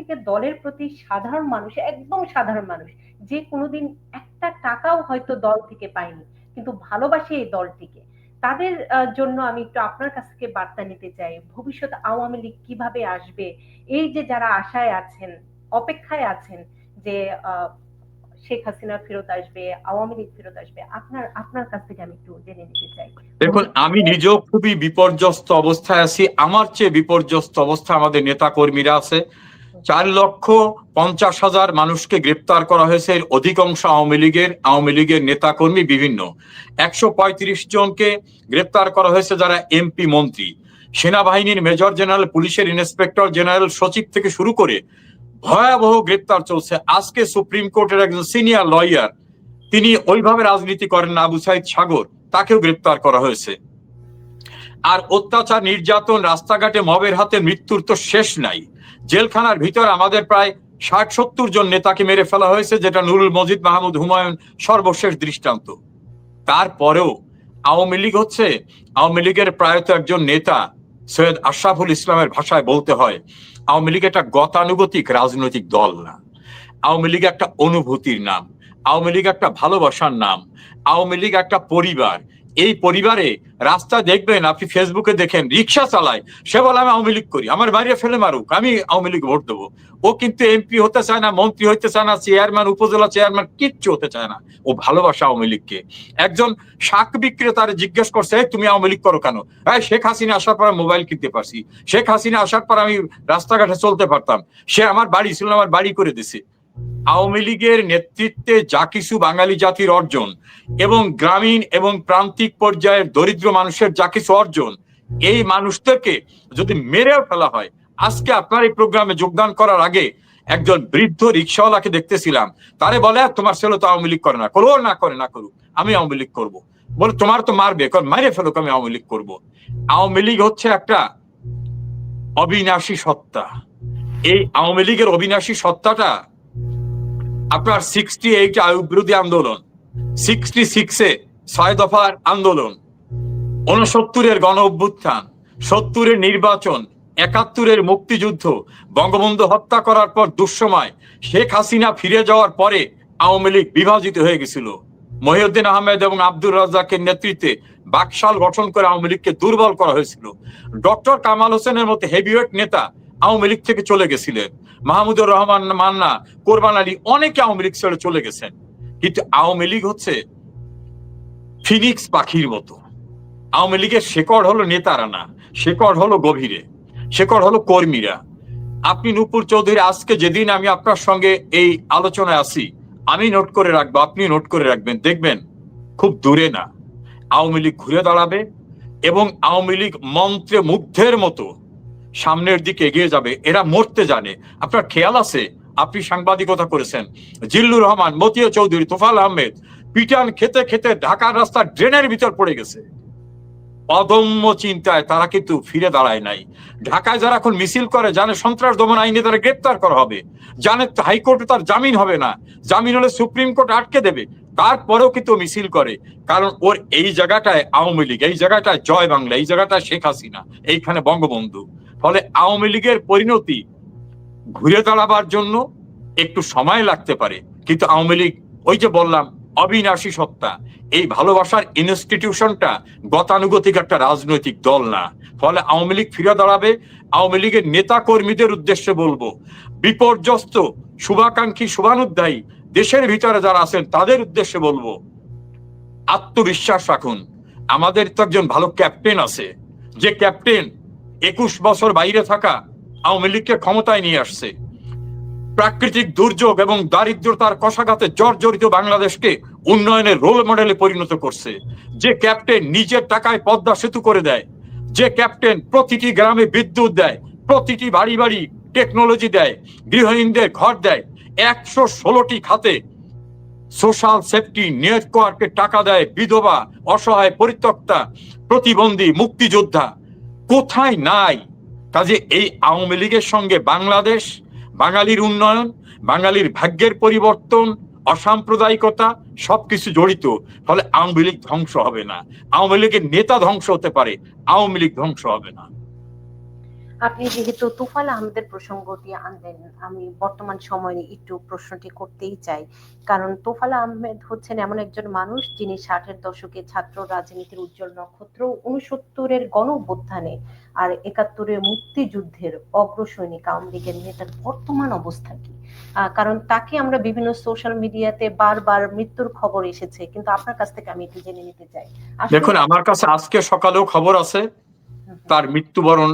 লীগের দলের প্রতি সাধারণ মানুষ, একদম সাধারণ মানুষ, যে কোনোদিন একটা টাকাও হয়তো দল থেকে পায়নি, কিন্তু ভালোবাসে এই দলটিকে। তাদের জন্য আমি একটু আপনার কাছ থেকে বার্তা নিতে চাই ভবিষ্যৎ আওয়ামী লীগ কীভাবে আসবে? এই যে যারা আশায় আছেন, অপেক্ষায় আছেন যে শেখ হাসিনা ফেরত আসবে, আওয়ামী লীগ ফেরত আসবে, আপনার আপনার কাছ থেকে আমি একটু জেনে নিতে চাই। দেখুন, আমি নিজেও খুবই বিপর্যস্ত অবস্থায় আছি। আমার চেয়ে বিপর্যস্ত অবস্থা আমাদের নেতা কর্মীরা আছে। চার লক্ষ পঞ্চাশ হাজার মানুষকে গ্রেপ্তার করা হয়েছে। এর অধিকাংশ আওয়ামী লীগের আওয়ামী লীগের নেতা কর্মী বিভিন্ন। একশো পঁয়ত্রিশ জনকে গ্রেপ্তার করা হয়েছে যারা এমপি মন্ত্রী। সেনাবাহিনীর মেজর জেনারেল, পুলিশের ইন্সপেক্টর জেনারেল সচিব থেকে শুরু করে ভয়াবহ গ্রেপ্তার চলছে। আজকে সুপ্রিম কোর্টের একজন সিনিয়র লয়ার, তিনি ওইভাবে রাজনীতি করেন আবু সাইদ সাগর, তাকেও গ্রেপ্তার করা হয়েছে। আর অত্যাচার, নির্যাতন, রাস্তাঘাটে মবের হাতে মৃত্যুর তো শেষ নাই। জেলখানার ভিতর আমাদের প্রায় ষাট, সত্তর জন নেতাকে মেরে ফেলা হয়েছে, যেটা নুরুল মজিদ মাহমুদ হুমায়ুন সর্বশেষ দৃষ্টান্ত। তারপরেও আওয়ামী লীগ হচ্ছে, আওয়ামী লীগের প্রায়ত একজন নেতা সৈয়দ আশরাফুল ইসলামের ভাষায় বলতে হয়, আওয়ামী লীগ একটা গতানুগতিক রাজনৈতিক দল না। আওয়ামী লীগ একটা অনুভূতির নাম, আওয়ামী লীগ একটা ভালোবাসার নাম, আওয়ামী লীগ একটা পরিবার এই পরিবারে রাস্তা দেখবেন, আপনি ফেসবুকে দেখেন, রিক্সা চালায়। সে বলে, আমি আওয়ামী লীগ করি, আমার বাইরে ফেলে মারুক, আমি আওয়ামী লীগ ভোট দেবো। ও কিন্তু এমপি হতে চায় না, মন্ত্রী হতে চায় না, চেয়ারম্যান, উপজেলা চেয়ারম্যান, কিচ্ছু হতে চায় না। ও ভালোবাসা আওয়ামী লীগকে। একজন শাক বিক্রেতারে জিজ্ঞেস করছে তুমি আওয়ামী লীগ করো কেন? এই শেখ হাসিনা আসার পর মোবাইল কিনতে পারছি। শেখ হাসিনা আসার পর আমি রাস্তাঘাটে চলতে পারতাম। সে আমার বাড়ি ছিল আমার বাড়ি করে দিছে। আওয়ামী লীগের নেতৃত্বে যা কিছু বাঙালি জাতির অর্জন এবং গ্রামীণ এবং প্রান্তিক পর্যায়ের দরিদ্র মানুষের যা কিছু অর্জন, এই মানুষদেরকে যদি মেরেও ফেলা হয়, আজকে আপনার এই প্রোগ্রামে যোগদান করার আগে একজন বৃদ্ধ রিক্সাওয়ালাকে দেখতেছিলাম। তারে বলে "আর তোমার ছেলে তো আওয়ামী লীগ করে না। করো না করে, না করুক। আমি আওয়ামী লীগ করব। বলে, তোমার তো মারবে। কারণ মারে ফেলুক, আমি আওয়ামী লীগ করব। আওয়ামী লীগ হচ্ছে একটা অবিনাশী সত্তা। এই আওয়ামী লীগের অবিনাশী সত্তাটা আপনার সিক্সটি এইট বিরোধী আন্দোলন সিক্সটি সিক্সে ছয় দফার আন্দোলন উনসত্তরের গণ অভ্যুত্থান সত্তরের নির্বাচন একাত্তরের মুক্তিযুদ্ধ, বঙ্গবন্ধু হত্যা করার পর দুঃসময় শেখ হাসিনা ফিরে যাওয়ার পরে আওয়ামী লীগ বিভাজিত হয়ে গেছিল। মহিউদ্দিন আহমেদ এবং আব্দুর রাজ্জাকের নেতৃত্বে বাকশাল গঠন করে আওয়ামী লীগকে দুর্বল করা হয়েছিল। ডক্টর কামাল হোসেনের মতো হেভিওয়েট নেতা আওয়ামী লীগ থেকে চলে গেছিলেন। মাহমুদুর রহমান মান্না, কোরবান আলী অনেকে আওয়ামী লীগ ছেড়ে চলে গেছেন। কিন্তু আওয়ামী লীগ হচ্ছে ফিনিক্স পাখির মতো। আওয়ামী লীগের শেকড় হলো নেতারা না, শেকড় হলো গভীরে, শেকড় হলো কর্মীরা। আপনি নূপুর চৌধুরী, আজকে যেদিন আমি আপনার সঙ্গে এই আলোচনায় আসি আমি নোট করে রাখব, আপনি নোট করে রাখবেন, দেখবেন খুব দূরে না। আওয়ামী লীগ ঘুরে দাঁড়াবে এবং আওয়ামী লীগ মন্ত্রে মুগ্ধের মতো সামনের দিকে এগিয়ে যাবে, এরা মরতে জানে। আপনার খেয়াল আছে? আপনি সাংবাদিকতা করেছেন। জিল্লুর রহমান মতিয়া চৌধুরী তোফাল আহমেদ, পিটান খেতে খেতে ঢাকার রাস্তা ড্রেনের ভিতর পড়ে গেছে। অদম্য চিন্তায় তারা কিন্তু ফিরে দাঁড়ায় নাই। ঢাকায় যারা এখন মিছিল করে, জানে সন্ত্রাস দমন আইনে তারা গ্রেপ্তার করা হবে। জানে হাইকোর্টে তার জামিন হবে না। জামিন হলে সুপ্রিম কোর্ট আটকে দেবে। তারপরেও কিন্তু মিছিল করে। কারণ ওর এই জায়গাটায় আওয়ামী লীগ, এই জায়গাটায় জয় বাংলা, এই জায়গাটায় শেখ হাসিনা, এইখানে বঙ্গবন্ধু। ফলে আওয়ামী লীগের পরিণতি ঘুরে দাঁড়াবার জন্য একটু সময় লাগতে পারে। কিন্তু আওয়ামী লীগ, ওই যে বললাম, অবিনাশী সত্তা, এই ভালোবাসার ইনস্টিটিউশনটা গতানুগতিক একটা রাজনৈতিক দল না। ফলে আওয়ামী লীগ ফিরে দাঁড়াবে, আওয়ামী লীগের নেতা কর্মীদের উদ্দেশ্যে বলব, বিপর্যস্ত, শুভাকাঙ্ক্ষী, শুভানুধ্যায়ী দেশের ভিতরে যারা আছেন, তাদের উদ্দেশ্যে বলব, আত্মবিশ্বাস রাখুন। আমাদের তো একজন ভালো ক্যাপ্টেন আছে। যে ক্যাপ্টেন একুশ বছর বাইরে থাকা আওয়ামী লীগকে ক্ষমতায় নিয়ে আসছে। প্রাকৃতিক দুর্যোগ এবং দারিদ্রতার কষাঘাতে জর্জরিত বাংলাদেশকে উন্নয়নের রোল মডেলে পরিণত করছে। যে ক্যাপ্টেন নিজের টাকায় পদ্মা সেতু করে দেয়, যে ক্যাপ্টেন প্রতিটি গ্রামে বিদ্যুৎ দেয়, প্রতিটি বাড়ি বাড়ি টেকনোলজি দেয়, গৃহহীনদের ঘর দেয়, একশো ষোলোটি খাতে সোশ্যাল সেফটি নেটওয়ার্কে টাকা দেয় বিধবা, অসহায় পরিত্যক্তা, প্রতিবন্ধী, মুক্তিযোদ্ধা। কোথায় নাই? কাজে এই আওয়ামী লীগের সঙ্গে বাংলাদেশ, বাঙালির উন্নয়ন, বাঙালির ভাগ্যের পরিবর্তন, অসাম্প্রদায়িকতা, সবকিছু জড়িত। ফলে আওয়ামী লীগ ধ্বংস হবে না। আওয়ামী লীগের নেতা ধ্বংস হতে পারে। আওয়ামী লীগ ধ্বংস হবে না। আপনি যেহেতু তুফাল আহমেদের প্রসঙ্গটি আনলেন আমি বর্তমান সময়ে একটু প্রশ্নটি করতেই চাই। কারণ তোফাল আহমেদ হচ্ছেন এমন একজন মানুষ যিনি ষাটের দশকে ছাত্র রাজনীতির উজ্জ্বল নক্ষত্র উনসত্তরের গণ অভ্যুত্থানে আর একাত্তরের মুক্তিযুদ্ধের অগ্রসৈনিক আওয়ামী লীগের নেতার বর্তমান অবস্থা কি? কারণ তাকে আমরা বিভিন্ন সোশ্যাল মিডিয়াতে বারবার মৃত্যুর খবর এসেছে কিন্তু আপনার কাছ থেকে আমি একটু জেনে নিতে চাই। দেখুন আমার কাছে আজকে সকালেও খবর আছে তার মৃত্যুবরণ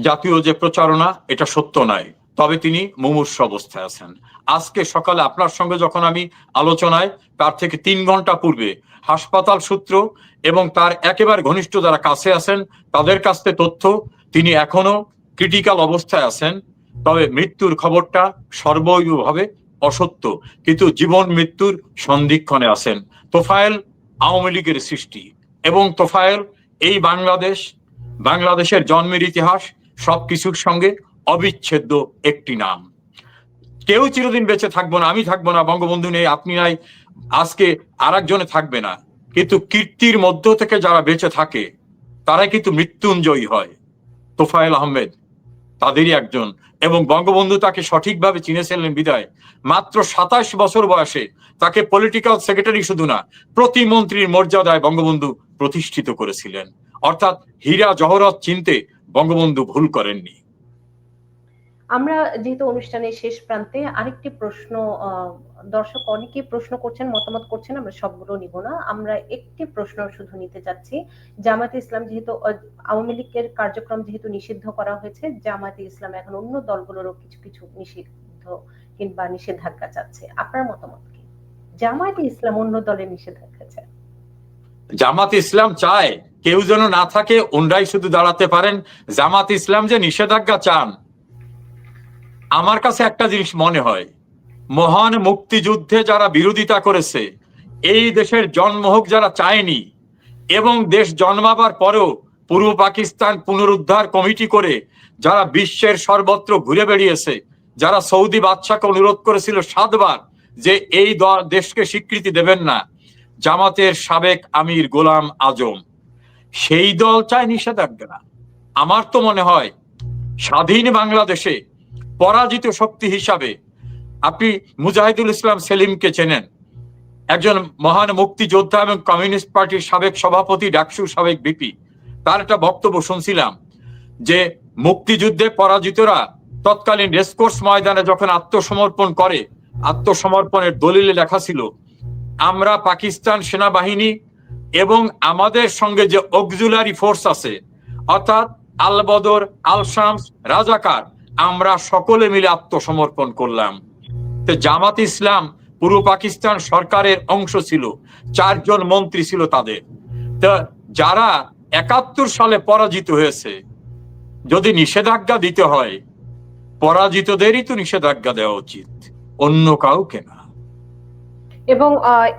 জাতীয় যে প্রচারণা, এটা সত্য নয়। তবে তিনি মুমূর্ষ অবস্থায় আছেন। আজকে সকালে আপনার সঙ্গে যখন আমি আলোচনায়, তার থেকে তিন ঘণ্টা পূর্বে হাসপাতাল সূত্র এবং তার একেবারে ঘনিষ্ঠ যারা কাছে আছেন, তাদের কাছ থেকে তথ্য, তিনি এখনও ক্রিটিক্যাল অবস্থায় আছেন। তবে মৃত্যুর খবরটা সর্বভাবে অসত্য। কিন্তু জীবন মৃত্যুর সন্ধিক্ষণে আছেন। তোফায়েল আওয়ামী লীগের সৃষ্টি এবং তোফায়েল এই বাংলাদেশ, বাংলাদেশের জন্মের ইতিহাস সবকিছুর সঙ্গে অবিচ্ছেদ্য একটি নাম। কেউ চিরদিন বেঁচে থাকব না, আমি থাকব না, বঙ্গবন্ধু নেই, আপনি নাই, আজকে আর একজনে থাকবে না। কিন্তু কীর্তির মধ্য থেকে যারা বেঁচে থাকে, তারাই কিন্তু মৃত্যুঞ্জয়ী হয়। তোফায়েল আহমেদ, তাদেরই একজন এবং বঙ্গবন্ধু তাকে সঠিকভাবে চিনেছিলেন বিদায়। মাত্র সাতাশ বছর বয়সে তাকে পলিটিক্যাল সেক্রেটারি শুধু না, প্রতিমন্ত্রীর মর্যাদায় বঙ্গবন্ধু প্রতিষ্ঠিত করেছিলেন। অর্থাৎ হীরা জহরত চিনতে বঙ্গবন্ধু ভুল করেননি। আমরা যেহেতু অনুষ্ঠানের শেষ প্রান্তে আরেকটি প্রশ্ন দর্শক অনেকেই প্রশ্ন করছেন মতামত করছেন আমরা সবগুলো নিব না। আমরা একটি প্রশ্ন শুধু নিতে চাচ্ছি। জামাতে ইসলাম যেহেতু আওয়ামী লীগের কার্যক্রম যেহেতু নিষিদ্ধ করা হয়েছে জামাতে ইসলাম এখন অন্য দলগুলোরও কিছু কিছু নিষিদ্ধ কিংবা নিষেধাজ্ঞা চাচ্ছে। আপনার মতামত কি? জামায়াতে ইসলাম অন্য দলের নিষেধাজ্ঞা চায়। জামাত ইসলাম চায় কেউ যেন না থাকে ওনরাই শুধু দাঁড়াতে পারেন। জামাত ইসলাম যে নিষেধাজ্ঞা চান, আমার কাছে একটা জিনিস মনে হয়। মহান মুক্তিযুদ্ধে যারা বিরোধিতা করেছে, এই দেশের জন্ম হোক যারা চায়নি, এবং দেশ জন্মাবার পরেও পূর্ব পাকিস্তান পুনরুদ্ধার কমিটি করে যারা বিশ্বের সর্বত্র ঘুরে বেড়িয়েছে, যারা সৌদি বাদশাকে অনুরোধ করেছিল সাতবার যে এই দেশকে স্বীকৃতি দেবেন না, জামাতের সাবেক আমির গোলাম আজম। সেই দল চায় নিষেধাজ্ঞা। আমার তো মনে হয় স্বাধীন বাংলাদেশে পরাজিত শক্তি হিসাবে আপনি মুজাহিদুল ইসলাম সেলিমকে চেনেন। একজন মহান মুক্তিযোদ্ধা এবং কমিউনিস্ট পার্টির সাবেক সভাপতি, ডাকসু সাবেক বিপি তার একটা বক্তব্য শুনছিলাম যে মুক্তিযুদ্ধে পরাজিতরা তৎকালীন রেসকোর্স ময়দানে যখন আত্মসমর্পণ করে, আত্মসমর্পণের দলিলে লেখা ছিল, আমরা পাকিস্তান সেনাবাহিনী এবং আমাদের সঙ্গে যে অক্সুলারি ফোর্স আছে, অর্থাৎ আল বদর আল শামস রাজাকার, আমরা সকলে মিলে আত্মসমর্পণ করলাম। তো জামাত ইসলাম পূর্ব পাকিস্তান সরকারের অংশ ছিল, চারজন মন্ত্রী ছিল তাদের। তো যারা একাত্তর সালে পরাজিত হয়েছে, যদি নিষেধাজ্ঞা দিতে হয়, পরাজিতদেরই তো নিষেধাজ্ঞা দেওয়া উচিত, অন্য কাউকে না। এবং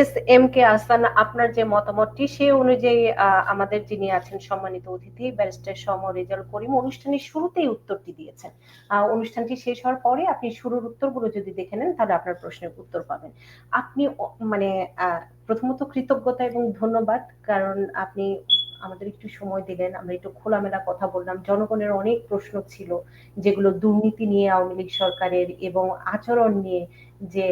এস এম কে আসান আপনার যে মতামতটি, সে অনুযায়ী আমাদের যিনি আছেন সম্মানিত অতিথি, ব্যারিস্টার সম রেজাল করিম, অনুষ্ঠানের শুরুতেই উত্তরটি দিয়েছেন। অনুষ্ঠানটি শেষ হওয়ার পরে আপনি শুরুর উত্তরগুলো যদি দেখে নেন, তাহলে আপনার প্রশ্নের উত্তর পাবেন। আপনি মানে প্রথমত কৃতজ্ঞতা এবং ধন্যবাদ, কারণ আপনি আমাদের একটু সময় দিলেন আমরা একটু খোলামেলা কথা বললাম। জনগণের অনেক প্রশ্ন ছিল যেগুলো দুর্নীতি নিয়ে আওয়ামী লীগ সরকারের এবং আচরণ নিয়ে যে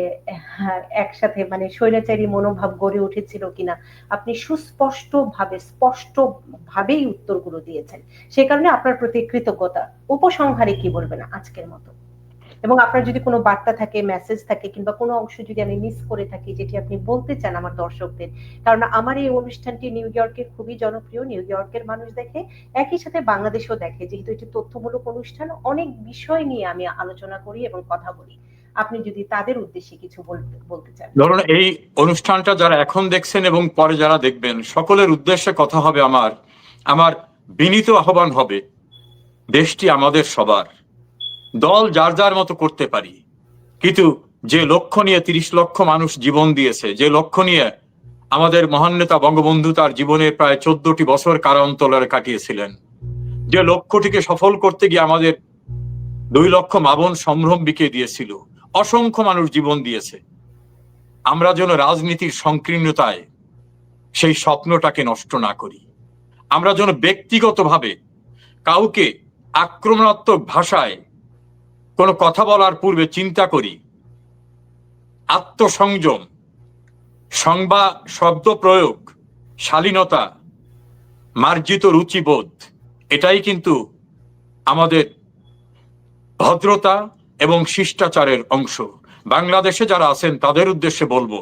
হ্যাঁ, একসাথে মানে স্বৈরাচারী মনোভাব গড়ে উঠেছিল কিনা। আপনি সুস্পষ্ট ভাবে স্পষ্ট ভাবেই উত্তরগুলো দিয়েছেন। সে কারণে আপনার প্রতি কৃতজ্ঞতা। উপসংহারে কি বলবেন আজকের মতো? এবং আপনার যদি কোনো বার্তা থাকে মেসেজ থাকে কিংবা কোনো অংশ যদি আমি মিস করে থাকি যেটি আপনি বলতে চান আমার দর্শকদের, কারণ আমার এই অনুষ্ঠানটি নিউ ইয়র্কের খুবই জনপ্রিয়। নিউ ইয়র্কের মানুষ দেখে একই সাথে বাংলাদেশও দেখে। যেহেতু এটি তথ্যমূলক অনুষ্ঠান, অনেক বিষয় নিয়ে আমি আলোচনা করি এবং কথা বলি। আপনি যদি তাদের উদ্দেশ্যে কিছু বলতে চান। ধরুন, এই অনুষ্ঠানটা যারা এখন দেখছেন এবং পরে যারা দেখবেন, সকলের উদ্দেশ্যে কথা হবে আমার। আমার বিনীত আহ্বান হবে, দেশটি আমাদের সবার। দল যার যার মতো করতে পারি। কিন্তু যে লক্ষ্য নিয়ে তিরিশ লক্ষ মানুষ জীবন দিয়েছে, যে লক্ষ্য নিয়ে আমাদের মহান নেতা বঙ্গবন্ধু তার জীবনের প্রায় চোদ্দটি বছর কারান্তলারে কাটিয়েছিলেন, যে লক্ষ্যটিকে সফল করতে গিয়ে আমাদের দুই লক্ষ মাবন সম্ভ্রম বিকে দিয়েছিল, অসংখ্য মানুষ জীবন দিয়েছে। আমরা যেন রাজনীতির সংকীর্ণতায় সেই স্বপ্নটাকে নষ্ট না করি। আমরা যেন ব্যক্তিগতভাবে কাউকে আক্রমণাত্মক ভাষায় কোনো কথা বলার পূর্বে চিন্তা করি। আত্মসংযম, সংবা শব্দ প্রয়োগ, শালীনতা, মার্জিত রুচিবোধ, এটাই কিন্তু আমাদের ভদ্রতা এবং শিষ্টাচারের অংশ। বাংলাদেশে যারা আছেন, তাদের উদ্দেশ্যে বলব,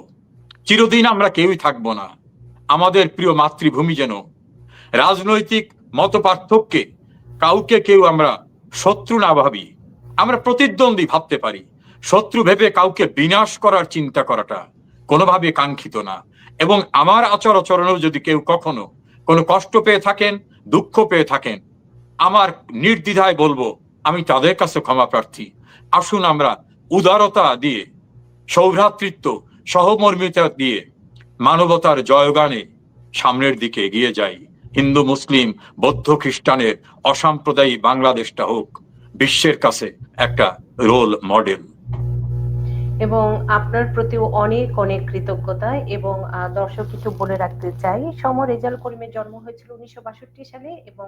চিরদিন আমরা কেউই থাকব না। আমাদের প্রিয় মাতৃভূমি যেন, রাজনৈতিক মত পার্থক্যে কাউকে কেউ আমরা শত্রু না ভাবি। আমরা প্রতিদ্বন্দ্বী ভাবতে পারি। শত্রু ভেবে কাউকে বিনাশ করার চিন্তা করাটা কোনোভাবে কাঙ্ক্ষিত না। এবং আমার আচার আচরণেও যদি কেউ কখনো কোনো কষ্ট পেয়ে থাকেন, দুঃখ পেয়ে থাকেন, আমার নির্দ্বিধায় বলব, আমি তাদের কাছে ক্ষমা প্রার্থী। আসুন আমরা উদারতা দিয়ে, সৌভ্রাতৃত্ব, সহমর্মিতা দিয়ে মানবতার জয়গানে সামনের দিকে এগিয়ে যাই। হিন্দু, মুসলিম, বৌদ্ধ খ্রিস্টানের অসাম্প্রদায়ী বাংলাদেশটা হোক। বিশ্বের কাছে একটা রোল মডেল এবং আপনার প্রতিও অনেক অনেক কৃতজ্ঞতা এবং দর্শক কিছু বলে রাখতে চাই। সম রেজাল করিমের জন্ম হয়েছিল উনিশশো বাষট্টি সালে এবং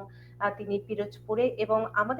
তিনি পিরোজপুরে এবং আমাদের